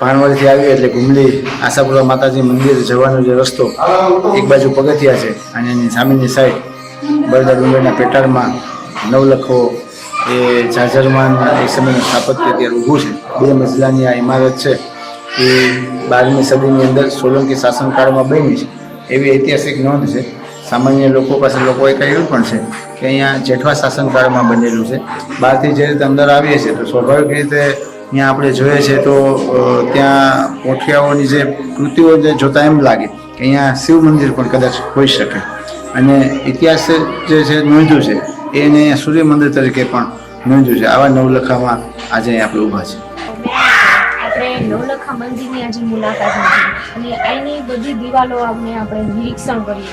ભાણવડથી આવી એટલે ઘુમલી, આશાપુરા માતાજી મંદિર જવાનો જે રસ્તો, એક બાજુ પગથિયા છે અને એની સામેની સાઈડ બરદા ડુંગરના પેટાળમાં નવલખો, એ ઝાઝરમાન એ સમયનું સ્થાપત્ય અત્યારે ઊભું છે. બે મજલાની આ ઇમારત છે. એ બારમી સદીની અંદર સોલંકી શાસનકાળમાં બની છે. એવી ઐતિહાસિક નોંધ છે. સામાન્ય લોકો પાસે લોકોએ કહ્યું પણ છે કે અહીંયા જેઠવા શાસનકાળમાં બનેલું છે. બહારથી જે રીતે અંદર આવીએ છીએ તો સ્વાભાવિક રીતે અહીંયા આપણે જોઈએ છે તો ત્યાં પોઠિયાઓની જે કૃતિઓ જે જોતા એમ લાગે કે અહીંયા શિવ મંદિર પણ કદાચ હોઈ શકે. અને ઇતિહાસ જે છે નોંધ્યું છે એને સૂર્ય મંદિર તરીકે પણ નોંધ્યું છે. આવા નવલખામાં આજે અહીં આપણે ઊભા છે આપણે નવલખા મંદિરની આજે મુલાકાત લીધી. અને અહીંની બધી દિવાલો આપણે આપણે નિરીક્ષણ કર્યું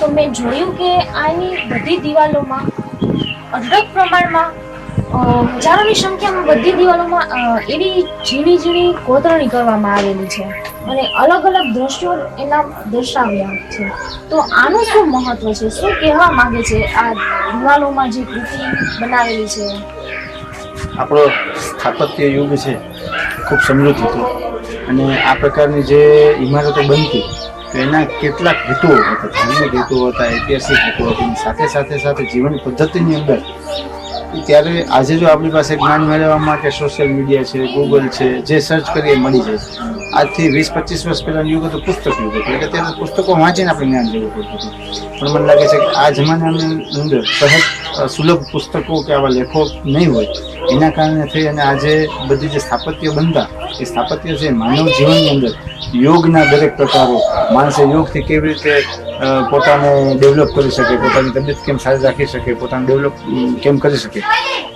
તો મેં જોયું કે આની બધી દિવાલોમાં અઢળક પ્રમાણમાં હજારોની સંખ્યામાં બધી દિવાલોમાં એવી ઝીણી ઝીણી કોતરણી કરવામાં આવેલી છે. અને અલગ અલગ દ્રશ્યો એના દર્શાવ્યા છે. તો આનું શું મહત્વ છે? શું કહેવા માંગે છે આ દિવાલોમાં જે કૃતિ બનાવેલી છે? આપણો સ્થાપત્ય યુગ છે. ખૂબ સમૃદ્ધ હતો. અને આ પ્રકારની જે ઇમારતો બનતી, તો એના કેટલાક હેતુઓ હતા. ધાર્મિક હેતુઓ હતા, ઐતિહાસિક હેતુઓ હતી. સાથે સાથે સાથે જીવન પદ્ધતિની અંદર ત્યારે આજે જો આપણી પાસે જ્ઞાન મેળવવા માટે સોશિયલ મીડિયા છે ગૂગલ છે, જે સર્ચ કરીએ મળી જાય. આજથી વીસ, પચીસ વર્ષ પહેલાનું યુગ હતું પુસ્તક યુગ હતું. એટલે ત્યારે પુસ્તકો વાંચીને આપણે જ્ઞાન લેવું પડતું હતું. પણ મને લાગે છે કે આ જમાનાની અંદર સહજ સુલભ પુસ્તકો કે આવા લેખો નહીં હોય. એના કારણે થઈ અને આજે બધી જે સ્થાપત્ય બનતા, એ સ્થાપત્ય છે માનવ જીવનની અંદર યોગના દરેક પ્રકારો, માણસે યોગથી કેવી રીતે પોતાને ડેવલપ કરી શકે, પોતાની તબિયત કેમ સારી રાખી શકે, પોતાને ડેવલપ કેમ કરી શકે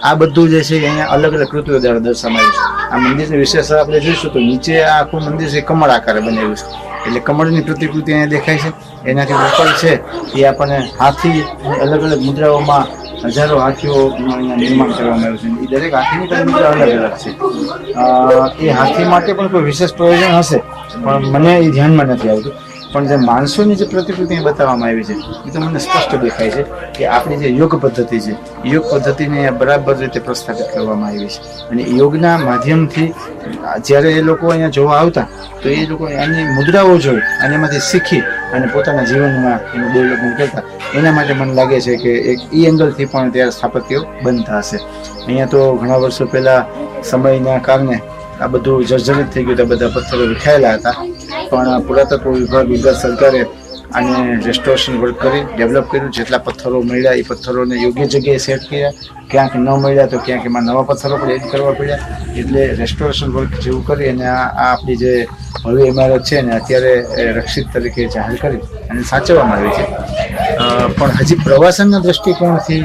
આ બધું જે છે અહીંયા અલગ અલગ કૃતિઓ દ્વારા દર્શાવાયું છે. આ મંદિરની વિશેષતા આપણે જોઈશું તો નીચે આ આખું મંદિર છે કમળ આકારે બનાવ્યું છે. એટલે કમળની પ્રતિકૃતિ અહીંયા દેખાય છે. એનાથી ઉપર છે એ આપણને હાથી અલગ અલગ મુદ્રાઓમાં હજારો હાથીઓ નિર્માણ કરવામાં આવ્યું છે. એ દરેક હાથીની મુદ્રા અલગ અલગ છે. એ હાથી માટે પણ કોઈ વિશેષ પ્રયોજન હશે. પણ મને એ ધ્યાનમાં નથી આવતું. પણ જે માણસોની જે પ્રતિકૃતિ બતાવવામાં આવી છે, એ તો મને સ્પષ્ટ દેખાય છે કે આપણી જે યોગ પદ્ધતિ છે યોગ પદ્ધતિને બરાબર રીતે પ્રસ્થાપિત કરવામાં આવી છે. અને યોગના માધ્યમથી જ્યારે એ લોકો અહીંયા જોવા આવતા, તો એ લોકો એની મુદ્રાઓ જોઈ અને એમાંથી શીખી અને પોતાના જીવનમાં એનું ડેવલપમેન્ટ કરતા. એના માટે મને લાગે છે કે એક ઈ એંગલથી પણ ત્યારે સ્થાપત્યો બનતા હશે. અહીંયા તો ઘણા વર્ષો પહેલાં સમયના કારણે આ બધું જર્જરિત થઈ ગયું હતા બધા પથ્થરો વિખાયેલા હતા. પણ પુરાતત્વ વિભાગ, ગુજરાત સરકારે આને રેસ્ટોરેશન વર્ક કરી ડેવલપ કર્યું. જેટલા પથ્થરો મળ્યા, એ પથ્થરોને યોગ્ય જગ્યાએ સેટ કર્યા. ક્યાંક ન મળ્યા તો ક્યાંક એમાં નવા પથ્થરો પણ એડ કરવા પડ્યા. એટલે રેસ્ટોરેશન વર્ક જેવું કરી અને આ આપણી જે ભવ્ય ઇમારત છે ને અત્યારે રક્ષિત તરીકે જાહેર કરી અને સાચવવામાં આવી છે. પણ હજી પ્રવાસનના દૃષ્ટિકોણથી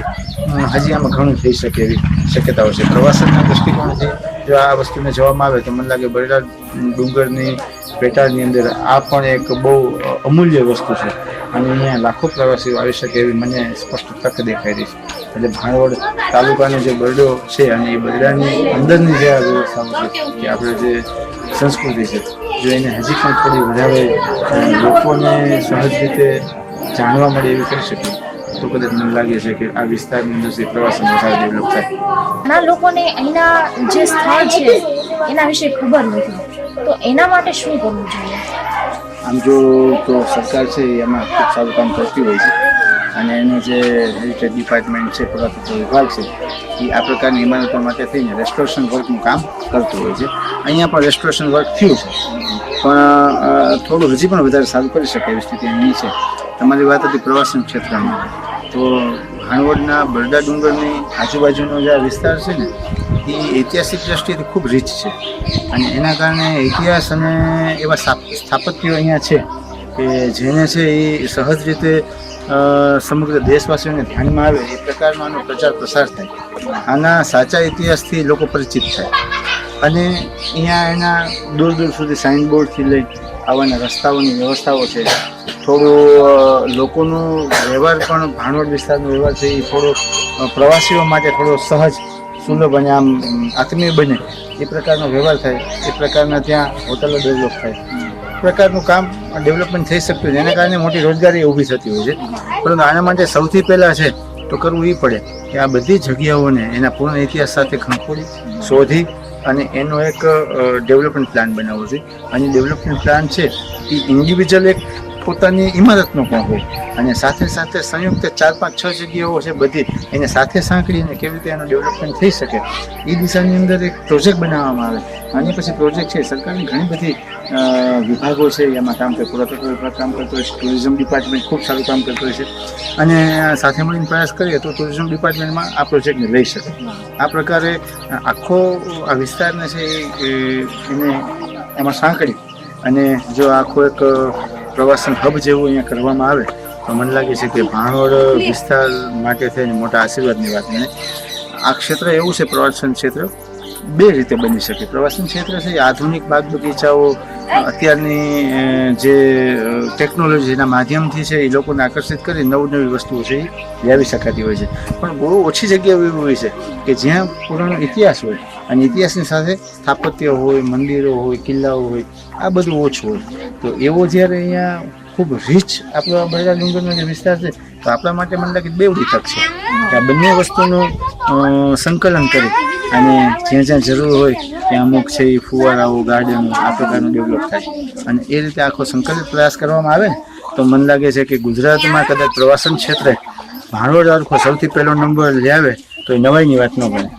હજી આમાં ઘણું થઈ શકે એવી શક્યતાઓ છે. પ્રવાસનના દૃષ્ટિકોણથી જો આ વસ્તુને જોવામાં આવે તો મને લાગે બરેલા ડુંગરની પેટાળની અંદર આ પણ એક બહુ અમૂલ્ય વસ્તુ છે. અને અહીંયા લાખો પ્રવાસીઓ આવી શકે એવી મને સ્પષ્ટ તક દેખાઈ રહી છે. એટલે ભાણવડ તાલુકાનો જે બરડો છે અને એ બરડાની અંદરની જે આ વ્યવસ્થાઓ છે, કે આપણે જે સંસ્કૃતિ છે, જો એને હજી પણ થોડી વધારે લોકોને સહજ રીતે જાણવા મળે એવી કરી શકીએ તો કદાચ મને લાગે છે કે આ વિસ્તારની અંદર પ્રવાસન વધારે ડેવલપ થાય. ઘણા લોકોને અહીંના જે સ્થળ છે, એના વિશે ખબર નથી. તો એના માટે શું કરવું જોઈએ? આમ જો તો સરકાર છે એમાં ખૂબ સારું કામ કરતી હોય છે. અને એનું જે હેરિટેજ ડિપાર્ટમેન્ટ છે, પુરાતત્વ વિભાગ છે, એ આ પ્રકારની ઇમારતો માટે થઈને રેસ્ટોરેશન વર્કનું કામ કરતું હોય છે. અહીંયા પણ રેસ્ટોરેશન વર્ક થયું છે. પણ થોડું હજી પણ વધારે સારું કરી શકે એવી સ્થિતિ અહીં છે. તમારી વાત હતી પ્રવાસન ક્ષેત્રમાં. તો ભાણવડના બરડા ડુંગરની આજુબાજુનો જે વિસ્તાર છે ને, એ ઐતિહાસિક દ્રષ્ટિએ ખૂબ રીચ છે. અને એના કારણે ઇતિહાસ અને એવા સ્થાપ- સ્થાપત્યો અહીંયા છે કે જેને છે એ સહજ રીતે સમગ્ર દેશવાસીઓને ધ્યાનમાં આવે, એ પ્રકારનો આનો પ્રચાર પ્રસાર થાય. આના સાચા ઇતિહાસથી લોકો પરિચિત થાય. અને અહીંયા એના દૂર દૂર સુધી સાઇન બોર્ડથી લઈ આવવાના રસ્તાઓની વ્યવસ્થાઓ છે. થોડું લોકોનું વ્યવહાર પણ ભાણવડ વિસ્તારનો વ્યવહાર છે, એ થોડો પ્રવાસીઓ માટે થોડો સહજ, સુલભ અને આમ આત્મીય બને. એ પ્રકારનો વ્યવહાર થાય, એ પ્રકારના ત્યાં હોટલો ડેવલપ થાય. પ્રકારનું કામ ડેવલપમેન્ટ થઈ શકતું છે એના કારણે મોટી રોજગારી ઊભી થતી હોય છે. પરંતુ આના માટે સૌથી પહેલાં છે, તો કરવું એ પડે કે આ બધી જગ્યાઓને એના પૂર્ણ ઇતિહાસ સાથે ખંખોળી શોધી અને એનો એક ડેવલપમેન્ટ પ્લાન બનાવવો જોઈએ. અને ડેવલપમેન્ટ પ્લાન છે, એ ઇન્ડિવિજ્યુઅલ એક પોતાની ઇમારતનો પણ હોય. અને સાથે સાથે સંયુક્ત ચાર પાંચ છ જગ્યાઓ છે બધી, એને સાથે સાંકળીને કેવી રીતે એનું ડેવલપમેન્ટ થઈ શકે, એ દિશાની અંદર એક પ્રોજેક્ટ બનાવવામાં આવે. અને પછી પ્રોજેક્ટ છે, સરકારની ઘણી બધી વિભાગો છે, એમાં કામ કરે પુરાતત્વ વિભાગ કામ કરતો હોય છે ટુરિઝમ ડિપાર્ટમેન્ટ ખૂબ સારું કામ કરતો હોય છે. અને સાથે મળીને પ્રયાસ કરીએ તો ટુરિઝમ ડિપાર્ટમેન્ટમાં આ પ્રોજેક્ટને લઈ શકે. આ પ્રકારે આખો આ વિસ્તારને છે એને એમાં સાંકળી અને જો આખો એક પ્રવાસન હબ જેવું અહીંયા કરવામાં આવે, તો મને લાગે છે કે ભાણોડ વિસ્તાર માટે થઈને મોટા આશીર્વાદની વાત મને આ ક્ષેત્ર એવું છે પ્રવાસન ક્ષેત્ર, બે રીતે બની શકે. પ્રવાસન ક્ષેત્ર છે આધુનિક બાગ બગીચાઓ અત્યારની જે ટેકનોલોજીના માધ્યમથી છે, એ લોકોને આકર્ષિત કરી નવી નવી વસ્તુઓ છે, એ લાવી શકાતી હોય છે. પણ બહુ ઓછી જગ્યા એવી હોય છે કે જ્યાં પુરાણો ઇતિહાસ હોય અને ઇતિહાસની સાથે સ્થાપત્ય હોય, મંદિરો હોય, કિલ્લાઓ હોય, આ બધું ઓછું હોય. તો એવો જ્યારે અહીંયા ખૂબ રીચ આપણો બરડા ડુંગરનો જે વિસ્તાર છે, તો આપણા માટે મને લાગે બેવડી તક છે. કે આ બંને વસ્તુનું સંકલન કરી. અને જ્યાં જ્યાં જરૂર હોય, ત્યાં અમુક છે એ ફુવારાઓ, ગાર્ડન, આ પ્રકારનું ડેવલપ થાય. અને એ રીતે આખો સંકલિત પ્રયાસ કરવામાં આવે, તો મને લાગે છે કે ગુજરાતમાં કદાચ પ્રવાસન ક્ષેત્રે ભાણવડ અર્ખો સૌથી પહેલો નંબર લે આવે, તો એ નવાઈની વાત ન બને.